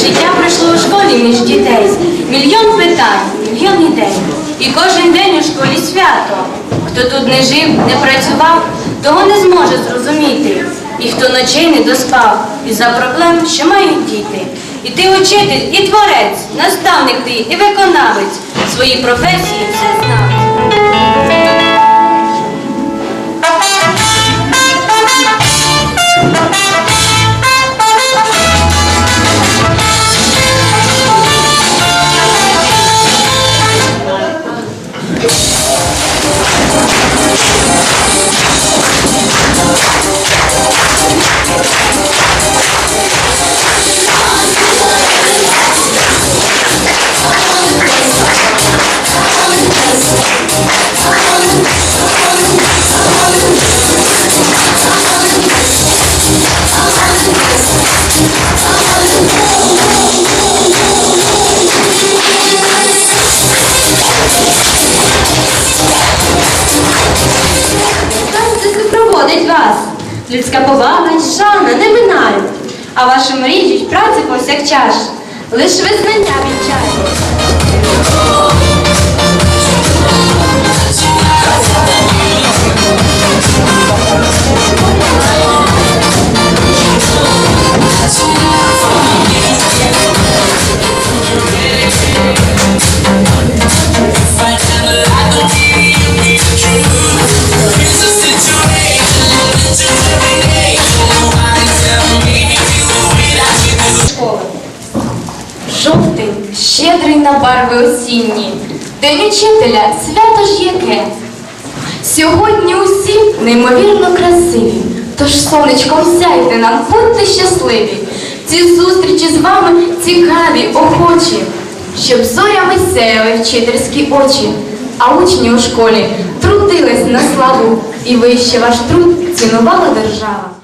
Життя пройшло у школі між дітей. Мільйон питань, мільйон ідей. І кожен день у школі свято. Хто тут не жив, не працював, того не зможе зрозуміти. І хто ночей не доспав із-за проблем, що мають діти. І ти учитель, і творець, наставник ти, і виконавець. В своїй професії все знав. Проводить вас. Людська повага й шана не минають, а вашу мрію праці повсякчас. Лиш визнання вінчають. Щедрий на барви осінні, День учителя, свято ж яке. Сьогодні усі неймовірно красиві, тож сонечком сяйте нам, будьте щасливі. Ці зустрічі з вами цікаві, охочі, щоб зорями сяяли вчительські очі, а учні у школі трудились на славу, і вище ваш труд цінувала держава.